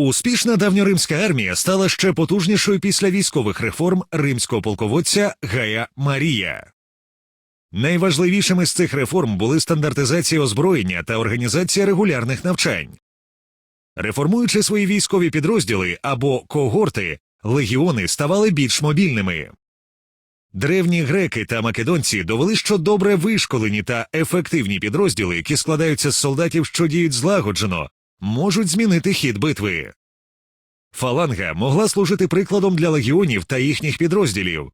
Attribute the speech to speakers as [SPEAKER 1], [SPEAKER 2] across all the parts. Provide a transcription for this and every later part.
[SPEAKER 1] Успішна давньоримська армія стала ще потужнішою після військових реформ римського полководця Гая Марія. Найважливішими з цих реформ були стандартизація озброєння та організація регулярних навчань. Реформуючи свої військові підрозділи або когорти, легіони ставали більш мобільними. Древні греки та македонці довели, що добре вишколені та ефективні підрозділи, які складаються з солдатів, що діють злагоджено, можуть змінити хід битви. Фаланга могла служити прикладом для легіонів та їхніх підрозділів.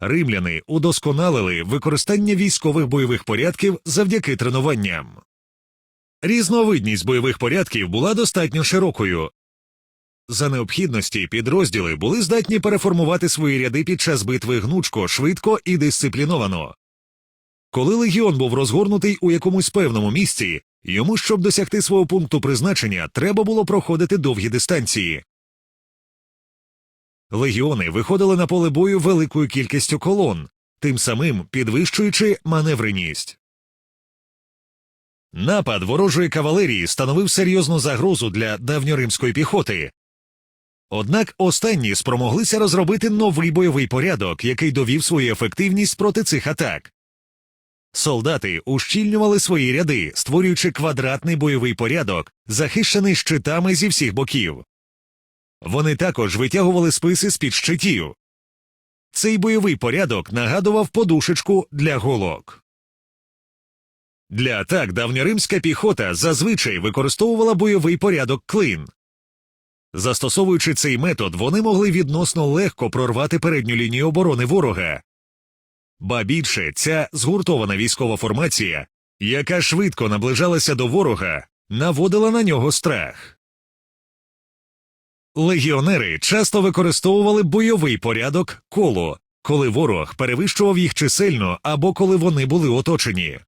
[SPEAKER 1] Римляни удосконалили використання військових бойових порядків завдяки тренуванням. Різновидність бойових порядків була достатньо широкою. За необхідності підрозділи були здатні переформувати свої ряди під час битви гнучко, швидко і дисципліновано. Коли легіон був розгорнутий у якомусь певному місці, йому, щоб досягти свого пункту призначення, треба було проходити довгі дистанції. Легіони виходили на поле бою великою кількістю колон, тим самим підвищуючи маневреність. Напад ворожої кавалерії становив серйозну загрозу для давньоримської піхоти. Однак останні спромоглися розробити новий бойовий порядок, який довів свою ефективність проти цих атак. Солдати ущільнювали свої ряди, створюючи квадратний бойовий порядок, захищений щитами зі всіх боків. Вони також витягували списи з під щитів. Цей бойовий порядок нагадував подушечку для голок. Для атак давньоримська піхота зазвичай використовувала бойовий порядок клин. Застосовуючи цей метод, вони могли відносно легко прорвати передню лінію оборони ворога. Ба більше ця згуртована військова формація, яка швидко наближалася до ворога, наводила на нього страх. Легіонери часто використовували бойовий порядок коло, коли ворог перевищував їх чисельно або коли вони були оточені.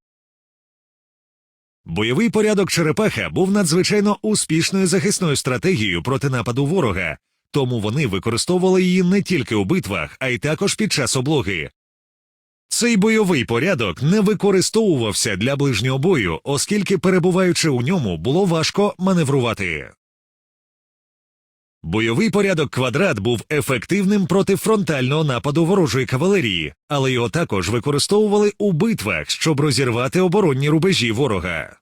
[SPEAKER 1] Бойовий порядок черепаха був надзвичайно успішною захисною стратегією проти нападу ворога, тому вони використовували її не тільки у битвах, а й також під час облоги. Цей бойовий порядок не використовувався для ближнього бою, оскільки, перебуваючи у ньому, було важко маневрувати. Бойовий порядок квадрат був ефективним проти фронтального нападу ворожої кавалерії, але його також використовували у битвах, щоб розірвати оборонні рубежі ворога.